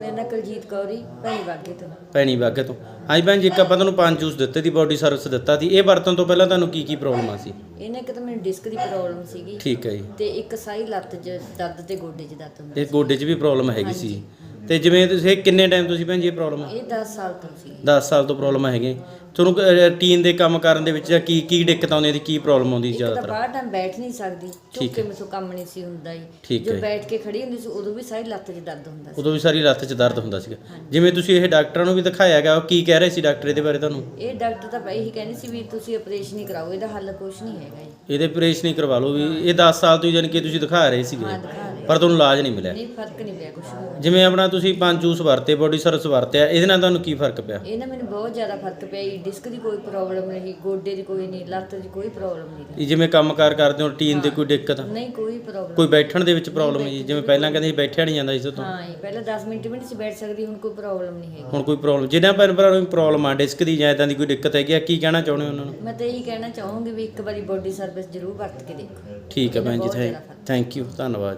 ਮੇਰਾ ਨਾਂ ਕੁਲਜੀਤ ਕੌਰ ਹੀ ਭੈਣੀ ਬਾਗੇ ਤੋਂ। ਬਾਗੇ ਤੋਂ। ਹਾਂਜੀ ਭੈਣ ਜੀ ਇੱਕ ਆਪਾਂ ਤੁਹਾਨੂੰ ਪੰਜ ਜੂਸ ਦਿੱਤੇ ਦੀ ਬੋਡੀ ਸਰਵਿਸ ਦਿੱਤਾ ਸੀ। ਇਹ ਵਰਤਣ ਤੋਂ ਪਹਿਲਾਂ ਤੁਹਾਨੂੰ ਕੀ ਕੀ ਪ੍ਰੋਬਲਮ ਆ ਸੀ? ਇਹਨੇ ਇੱਕ ਤਾਂ ਮੈਨੂੰ ਡਿਸਕ ਦੀ ਪ੍ਰੋਬਲਮ ਸੀਗੀ ਠੀਕ ਹੈ ਜੀ। ਤੇ ਇੱਕ ਸਾਈ ਲੱਤ 'ਚ ਦਰਦ ਤੇ ਗੋਡੇ 'ਚ ਦਰਦ ਹੁੰਦਾ ਇਹ ਗੋਡੇ 'ਚ ਵੀ ਪ੍ਰੋਬਲਮ ਹੈਗੀ ਸੀ। ਤੇ ਜਿਵੇਂ ਤੁਸੀਂ ਕਿੰਨੇ ਟਾਈਮ ਤੁਸੀਂ ਭੈਣ ਜੀ ਇਹ ਪ੍ਰੋਬਲਮ ਇਹ 10 ਸਾਲ ਤੋਂ ਸੀ। 10 ਸਾਲ ਤੋਂ ਪ੍ਰੋਬਲਮ ਹੈਗੇ। ਤੁਹਾਨੂੰ ਰੂਟੀਨ ਦੇ ਕੰਮ ਕਰਨ ਦੇ ਵਿੱਚ ਜਾਂ ਕੀ ਕੀ ਦਿੱਕਤ ਆਉਂਦੀ ਹੈ ਕੀ ਪ੍ਰੋਬਲਮ ਆਉਂਦੀ ਇੱਕ ਤਾਂ ਜ਼ਿਆਦਾਤਰ? ਬਾਹਰ ਟਾਈਮ ਬੈਠ ਨਹੀਂ ਸਕਦੀ। ਠੀਕ ਝੁੱਕ ਕੇ ਹੈ। ਮੈਥੋਂ ਕੰਮ ਨਹੀਂ ਸੀ ਹੁੰਦਾ ਜੀ। ਠੀਕ ਹੈ। ਜੋ ਬੈਠ ਕੇ ਖੜੀ ਹੁੰਦੀ ਸੀ ਉਦੋਂ ਵੀ ਸਾਰੀ ਲੱਤ 'ਚ ਦਰਦ ਹੁੰਦਾ ਸੀ। ਉਦੋਂ ਵੀ ਸਾਰੀ ਲੱਤ 'ਚ ਦਰਦ ਹੁੰਦਾ ਸੀਗਾ। ਜਿਵੇਂ ਤੁਸੀਂ ਇਹ ਡਾਕਟਰਾਂ ਨੂੰ ਵੀ ਦਿਖਾਇਆ ਗਿਆ ਉਹ ਕੀ ਕਹਿ ਰਹੇ ਸੀ ਡਾਕਟਰ ਇਹਦੇ ਬਾਰੇ ਤੁਹਾਨੂੰ? ਇਹ ਡਾਕਟਰ ਤਾਂ ਇਹੀ ਕਹਿੰਦੇ ਸੀ ਵੀ ਤੁਸੀਂ ਆਪਰੇਸ਼ਨ ਹੀ ਕਰਾਓ ਇਹਦਾ ਹੱਲ ਕੁਝ ਨਹੀਂ ਹੈਗਾ ਜੀ। ਇਹਦੇ ਆਪਰੇਸ਼ਨ ਹੀ ਕਰਵਾ ਲਓ ਵੀ ਇਹ 10 ਸਾਲ ਤੋਂ ਜਾਨੀ ਕਿ ਤੁਸੀਂ ਦਿਖਾ ਰਹੇ ਸੀਗੇ। ਹਾਂ ਦਿਖਾ ਰਹੇ ਪਰ ਤੁਹਾਨੂੰ ਇਲਾਜ ਨਹੀਂ ਮਿਲਿਆ। ਨਹੀਂ ਫ਼ਰਕ ਨਹੀਂ ਪਿਆ ਕੁਝ ਜਿਵੇਂ ਆਪਣਾ ਤੁਸੀਂ ਪੰਜ ਜੂਸ ਵਰਤੇ ਬੋਡੀ ਸਰਵਿਸ ਵਰਤਿਆ ਇਹਦੇ ਨਾਲ ਤੁਹਾਨੂੰ ਕੀ ਫ਼ਰਕ ਪਿਆ? ਇਹ ਨਾ ਮੈਨੂੰ ਬਹੁਤ ਜ਼ਿਆਦਾ ਫ਼ਰਕ ਪਿਆ ਜੀ। ਡਿਸਕ ਦੀ ਕੋਈ ਪ੍ਰੋਬਲਮ ਨਹੀਂ ਗੋਡੇ ਦੀ ਕੋਈ ਨਹੀਂ ਲੱਤ ਦੀ ਕੋਈ ਪ੍ਰੋਬਲਮ ਨਹੀਂ। ਇਹ ਜਿਵੇਂ ਕੰਮਕਾਰ ਕਰਦੇ ਹੋ ਰੂਟੀਨ ਦੇ ਕੋਈ ਦਿੱਕਤ? ਨਹੀਂ ਕੋਈ ਪ੍ਰੋਬਲਮ ਕੋਈ ਬੈਠਣ ਦੇ ਵਿੱਚ ਪ੍ਰੋਬਲਮ ਜੀ? ਜਿਵੇਂ ਪਹਿਲਾਂ ਕਹਿੰਦੇ ਸੀ ਬੈਠਿਆ ਨਹੀਂ ਜਾਂਦਾ ਸੀ ਤੋਂ ਹਾਂ ਜੀ ਪਹਿਲਾਂ 10 ਮਿੰਟ ਨਹੀਂ ਸੀ ਬੈਠ ਸਕਦੀ ਹੁਣ ਕੋਈ ਪ੍ਰੋਬਲਮ ਨਹੀਂ ਹੈਗੀ। ਹੁਣ ਕੋਈ ਪ੍ਰੋਬਲਮ ਜਿਹਨਾਂ ਭੈਣ ਭਰਾ ਨੂੰ ਪ੍ਰੋਬਲਮ ਆ ਡਿਸਕ ਦੀ ਜਾਂ ਇਦਾਂ ਦੀ ਕੋਈ ਦਿੱਕਤ ਹੈਗੀ ਆ ਕੀ ਕਹਿਣਾ ਚਾਹੁੰਦੇ ਹੋ ਉਹਨਾਂ ਨੂੰ? ਮੈਂ ਤਾਂ ਇਹੀ ਕਹਿਣਾ ਚਾਹੂੰਗੀ ਵੀ ਇੱਕ ਵਾਰੀ ਬੋਡੀ ਸਰਵਿਸ ਜ਼ਰੂਰ ਵਰਤ ਕੇ ਦੇਖੋ। ਠੀਕ ਹੈ ਭੈਣ ਜੀ ਥੈਂਕ ਯੂ ਧੰਨਵਾਦ।